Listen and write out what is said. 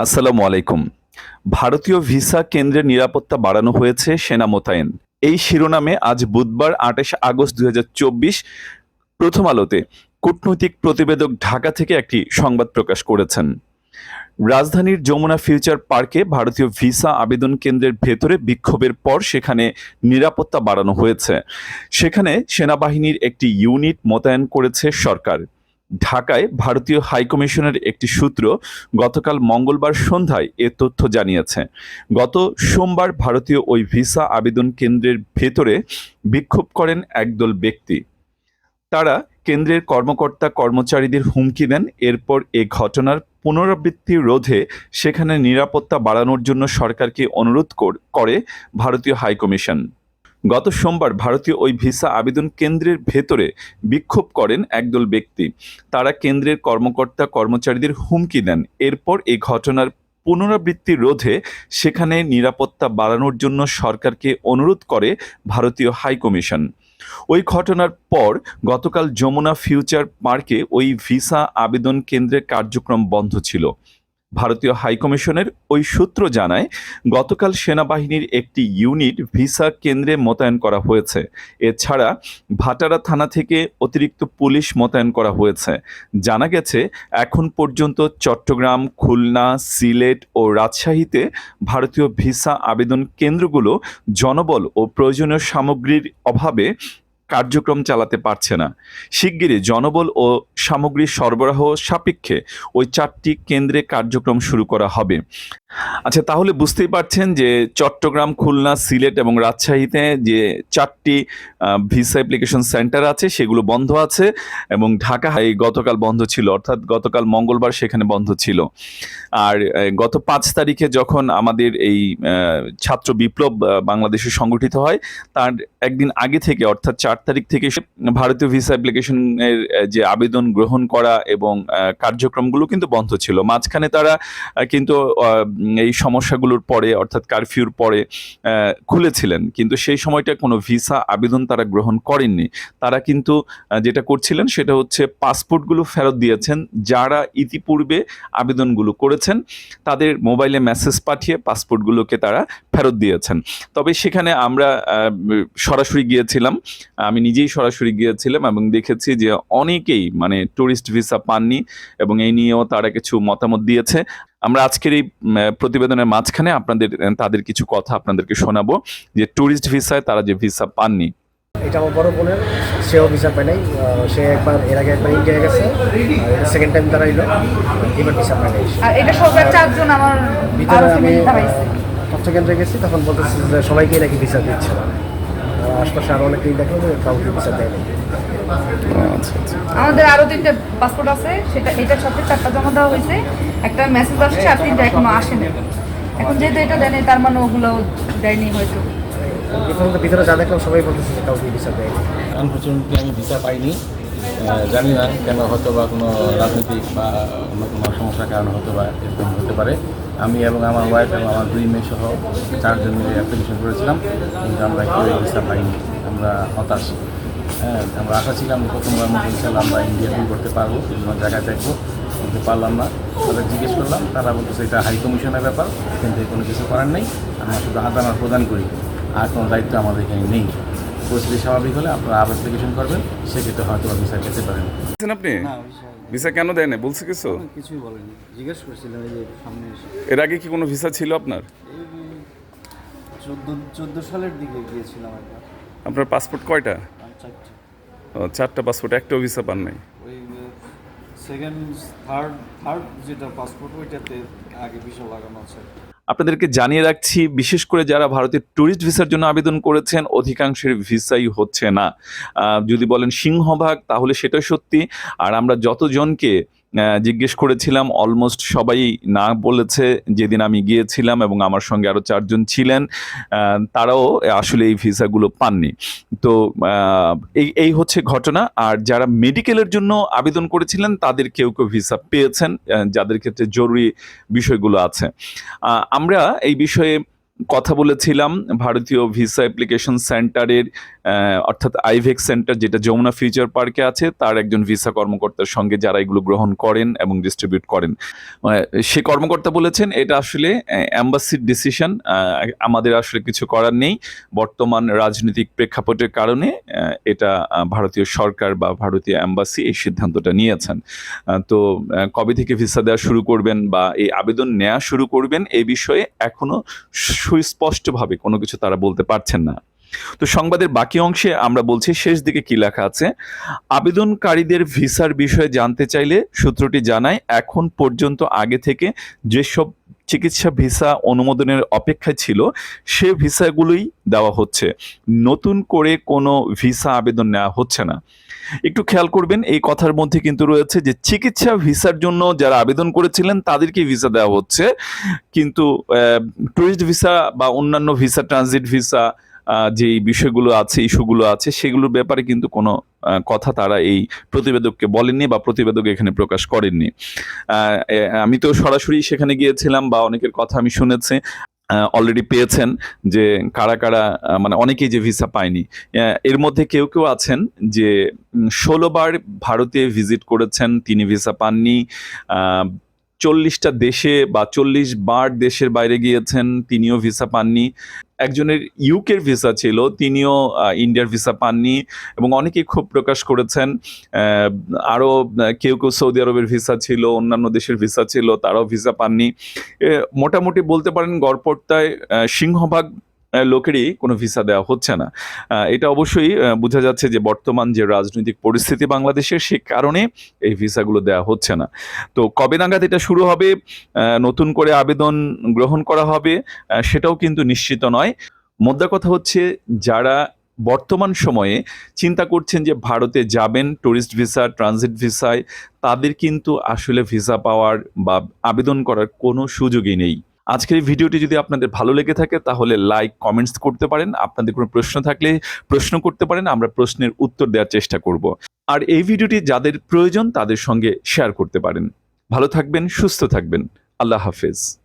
আসসালামু আলাইকুম। ভারতীয় ভিসা কেন্দ্রের নিরাপত্তা বাড়ানো হয়েছে সেনা মোতায়েন। এই শিরোনামে আজ বুধবার আঠাশে আগস্ট দুই প্রথম আলোতে কূটনৈতিক প্রতিবেদক ঢাকা থেকে একটি সংবাদ প্রকাশ করেছেন। রাজধানীর যমুনা ফিউচার পার্কে ভারতীয় ভিসা আবেদন কেন্দ্রের ভেতরে বিক্ষোভের পর সেখানে নিরাপত্তা বাড়ানো হয়েছে। সেখানে সেনাবাহিনীর একটি ইউনিট মোতায়েন করেছে সরকার। ঢাকায় ভারতীয় হাইকমিশনের একটি সূত্র গতকাল মঙ্গলবার সন্ধ্যায় এ তথ্য জানিয়েছে। গত সোমবার ভারতীয় ওই ভিসা আবেদন কেন্দ্রের ভেতরে বিক্ষোভ করেন একদল ব্যক্তি। তারা কেন্দ্রের কর্মকর্তা কর্মচারীদের হুমকি দেন, এরপর এ ঘটনার পুনরাবৃত্তি রোধে সেখানে নিরাপত্তা বাড়ানোর জন্য সরকারকে অনুরোধ কর- ভারতীয় হাইকমিশন গত সোমবার ভারতীয় ওই ভিসা আবেদন কেন্দ্রের ভেতরে বিক্ষোভ করেন একদল ব্যক্তি। তারা কেন্দ্রের কর্মকর্তা কর্মচারীদের হুমকি দেন। এরপর এই ঘটনার পুনরাবৃত্তি রোধে সেখানে নিরাপত্তা বাড়ানোর জন্য সরকারকে অনুরোধ করে ভারতীয় হাইকমিশন ওই ঘটনার পর গতকাল যমুনা ফিউচার পার্কে ওই ভিসা আবেদন কেন্দ্রের কার্যক্রম বন্ধ ছিল। ভারতীয় হাইকমিশনের ওই সূত্র জানায়, গতকাল সেনাবাহিনীর একটি ইউনিট ভিসা কেন্দ্রে মোতায়েন করা হয়েছে। এছাড়া ভাটারা থানা থেকে অতিরিক্ত পুলিশ মোতায়েন করা হয়েছে। জানা গেছে, এখন পর্যন্ত চট্টগ্রাম, খুলনা, সিলেট ও রাজশাহীতে ভারতীয় ভিসা আবেদন কেন্দ্রগুলো জনবল ও প্রয়োজনীয় সামগ্রীর অভাবে কার্যক্রম চালাতে পারছে না। শিগগিরই জনবল ও সামগ্রী সরবরাহ সাপেক্ষে ওই চারটি কেন্দ্রে কার্যক্রম শুরু করা হবে। আচ্ছা তাহলে বুঝতেই পারছেন যে চট্টগ্রাম, খুলনা, সিলেট এবং রাজশাহীতে যে চারটি ভিসা অ্যাপ্লিকেশন সেন্টার আছে, সেগুলো বন্ধ আছে এবং ঢাকা হাই গতকাল বন্ধ ছিল, অর্থাৎ গতকাল মঙ্গলবার সেখানে বন্ধ ছিল। আর গত পাঁচ তারিখে যখন আমাদের এই ছাত্র বিপ্লব বাংলাদেশে সংগঠিত হয়, তার একদিন আগে থেকে, অর্থাৎ চার তারিখ থেকে ভারতীয় ভিসা অ্যাপ্লিকেশনের যে আবেদন গ্রহণ করা এবং কার্যক্রমগুলো কিন্তু বন্ধ ছিল। মাঝখানে তারা কিন্তু এই সমস্যাগুলোর পরে, অর্থাৎ কারফিউর পরে খুলেছিলেন। কিন্তু সেই সময়টা কোনো ভিসা আবেদন তারা গ্রহণ করেননি। তারা কিন্তু যেটা করছিলেন সেটা হচ্ছে পাসপোর্টগুলো ফেরত দিয়েছেন। যারা ইতিপূর্বে আবেদনগুলো করেছেন, তাদের মোবাইলে মেসেজ পাঠিয়ে পাসপোর্টগুলোকে তারা ফেরত দিয়েছেন। তবে সেখানে আমরা সরাসরি গিয়েছিলাম। আমি নিজেই সরাসরি গিয়েছিলাম এবং দেখেছি যে অনেকেই মানে ট্যুরিস্ট ভিসা পাননি এবং এই নিয়েও তারা কিছু মতামত দিয়েছে। আমরা আজকের এই প্রতিবেদনের মাঝখানে আপনাদের তাদের কিছু কথা আপনাদেরকে শোনাবো যে ট্যুরিস্ট ভিসায় তারা যে ভিসা পাননি। এটা আমার বড় বোনের সেও ভিসা পায় নাই সে একবার এর আগে একবার ইন্ডিয়া গেছে সেকেন্ড টাইম তারা এলো এবার ভিসা পায় নাই। এটা সরকার চারজন আমার ভিতরে আমি কেন্দ্রে গেছি তখন বলতেছে যে সবাইকেই নাকি ভিসা দিচ্ছে আশপাশে আরও অনেকেই দেখল যে কাউকে ভিসা দেয় নাই আমাদের আরও তিনটা পাসপোর্ট আছে সেটা এটার সাথে চারটা জমা দেওয়া হয়েছে। একটা মেসেজ আসছে আর তিনটা এখনও আসেনি। এখন যেহেতু এটা দেয়নি তার মানে ওগুলো দেয়নি হয়তো। প্রথমত ভিতরে যা দেখলাম সবাই বলতেছে যে কাউকে ভিসা দেয় নাই আনফর্চুনেটলি আমি ভিসা পাইনি। জানি না কেন হয়তো বা কোনো রাজনৈতিক বা অন্য কোনো সমস্যার কারণে হয়তো বা এরকম হতে পারে। আমি এবং আমার ওয়াইফ এবং আমার দুই মেয়ে সহ চারজন মিলে অ্যাপ্লিকেশন করেছিলাম কিন্তু আমরা কেউ ভিসা পাইনি। আমরা হতাশ। আমরা আশা ছিলাম প্রথমবার মতো ইনশাল্লাহ আমরা ইন্ডিয়া ট্যুর করতে পারব বিভিন্ন জায়গায় দেখব কিন্তু পারলাম না। তাদের জিজ্ঞেস করলাম তারা বলতেছে এটা হাই কমিশনের ব্যাপার কিন্তু কোনো কিছু করার নেই আমরা শুধু আদানত প্রদান করি আর কোনো দায়িত্ব আমাদের এখানে নেই। পরিস্থিতি স্বাভাবিক হলে আপনারা আবার অ্যাপ্লিকেশন করবেন সেক্ষেত্রে হয়তো ভিসা পেতে পারেন। বলছেন আপনি? ভিসা কেন দেয় না বলছে কিছু? কিছুই বলেনি। জিজ্ঞেস করছিলাম এই যে সামনে এর আগে কি কোনো ভিসা ছিল আপনার? চোদ্দ চোদ্দ সালের দিকে গিয়েছিলাম একবার। আপনার পাসপোর্ট কয়টা? চারটে পাসপোর্ট একটা ভিসা পান নাই। ওই সেকেন্ড থার্ড থার্ড যেটা পাসপোর্ট ওইটাতে আগে লাগানো আছে। আপনাদেরকে জানিয়ে রাখছি বিশেষ করে যারা ভারতের ট্যুরিস্ট ভিসার জন্য আবেদন করেছেন অধিকাংশের ভিসাই হচ্ছে না। যদি বলেন সিংহভাগ তাহলে সেটা সত্যি। আর আমরা যতজনকে জিজ্ঞেস করেছিলাম অলমোস্ট সবাই না বলেছে যেদিন আমি গিয়েছিলাম এবং আমার সঙ্গে আরও চারজন ছিলেন তারাও আসলে এই ভিসাগুলো পাননি। তো এই এই হচ্ছে ঘটনা। আর যারা মেডিকেলের জন্য আবেদন করেছিলেন, তাদের কেউ কেউ ভিসা পেয়েছেন যাদের ক্ষেত্রে জরুরি বিষয়গুলো আছে। আমরা এই বিষয়ে কথা বলেছিলাম, ভারতীয় ভিসা অ্যাপ্লিকেশন সেন্টারের অর্থাৎ আইভেক সেন্টার যেটা যমুনা ফিউচার পার্কে আছে, তার একজন ভিসা কর্মকর্তার সঙ্গে যারা এগুলো গ্রহণ করেন এবং ডিস্ট্রিবিউট করেন। সে কর্মকর্তা বলেছেন, এটা আসলে অ্যাম্বাসির ডিসিশন আমাদের আসলে কিছু করার নেই। বর্তমান রাজনৈতিক প্রেক্ষাপটের কারণে এটা ভারতীয় সরকার বা ভারতীয় অ্যাম্বাসি এই সিদ্ধান্তটা নিয়েছেন। তো কবে থেকে ভিসা দেওয়া শুরু করবেন বা এই আবেদন নেওয়া শুরু করবেন, এই বিষয়ে এখনও সুস্পষ্টভাবে কোনো কিছু তারা বলতে পারছেন না। তো সংবাদের বাকি অংশে আমরা বলছি শেষ দিকে কি লেখা আছে, আবেদনকারীদের ভিসার বিষয়ে জানতে চাইলে সূত্রটি জানায়, এখন পর্যন্ত আগে থেকে যেসব চিকিৎসা ভিসা অনুমোদনের অপেক্ষায় ছিল, সে ভিসাগুলোই দেওয়া হচ্ছে। নতুন করে কোনো ভিসা আবেদন নেওয়া হচ্ছে না। একটু খেয়াল করবেন, এই কথার মধ্যে কিন্তু রয়েছে যে চিকিৎসা ভিসার জন্য যারা আবেদন করেছিলেন, তাদেরকে ভিসা দেওয়া হচ্ছে। কিন্তু টুরিস্ট ভিসা বা অন্যান্য ভিসা ট্রানজিট ভিসা যে বিষয়গুলো আছে, ইস্যুগুলো আছে, সেগুলোর ব্যাপারে কিন্তু কোনো কথা তারা এই প্রতিবেদককে বলেননি বা প্রতিবেদক এখানে প্রকাশ করেননি। আমি তো সরাসরি সেখানে গিয়েছিলাম বা অনেকের কথা আমি শুনেছি অলরেডি পেয়েছেন যে কারা কারা মানে অনেকেই যে ভিসা পায়নি। এর মধ্যে কেউ কেউ আছেন যে ষোলোবার ভারতে ভিজিট করেছেন, তিনি ভিসা পাননি। চল্লিশটা দেশে বা চল্লিশ বার দেশের বাইরে গিয়েছেন, তিনিও ভিসা পাননি। একজনের ইউকের ভিসা ছিল, তিনিও ইন্ডিয়ার ভিসা পাননি এবং অনেকেই ক্ষোভ প্রকাশ করেছেন। আরও কেউ কেউ সৌদি আরবের ভিসা ছিল, অন্যান্য দেশের ভিসা ছিল, তারাও ভিসা পাননি। মোটামুটি বলতে পারেন গড়পড়তায় সিংহভাগ লোকেরই কোনো ভিসা দেওয়া হচ্ছে না। এটা অবশ্যই বোঝা যাচ্ছে যে বর্তমান যে রাজনৈতিক পরিস্থিতি বাংলাদেশের, সে কারণে এই ভিসাগুলো দেওয়া হচ্ছে না। তো কবে নাগাদ এটা শুরু হবে নতুন করে আবেদন গ্রহণ করা হবে সেটাও কিন্তু নিশ্চিত নয়। মোদ্দা কথা হচ্ছে, যারা বর্তমান সময়ে চিন্তা করছেন যে ভারতে যাবেন ট্যুরিস্ট ভিসা ট্রানজিট ভিসায় তাদের কিন্তু আসলে ভিসা পাওয়ার বা আবেদন করার কোনো সুযোগই নেই। আজকের এই ভিডিওটি যদি আপনাদের ভালো লেগে থাকে, তাহলে লাইক কমেন্টস করতে পারেন। আপনাদের কোনো প্রশ্ন থাকলে প্রশ্ন করতে পারেন, আমরা প্রশ্নের উত্তর দেওয়ার চেষ্টা করব। আর এই ভিডিওটি যাদের প্রয়োজন, তাদের সঙ্গে শেয়ার করতে পারেন। ভালো থাকবেন, সুস্থ থাকবেন। আল্লাহ হাফেজ।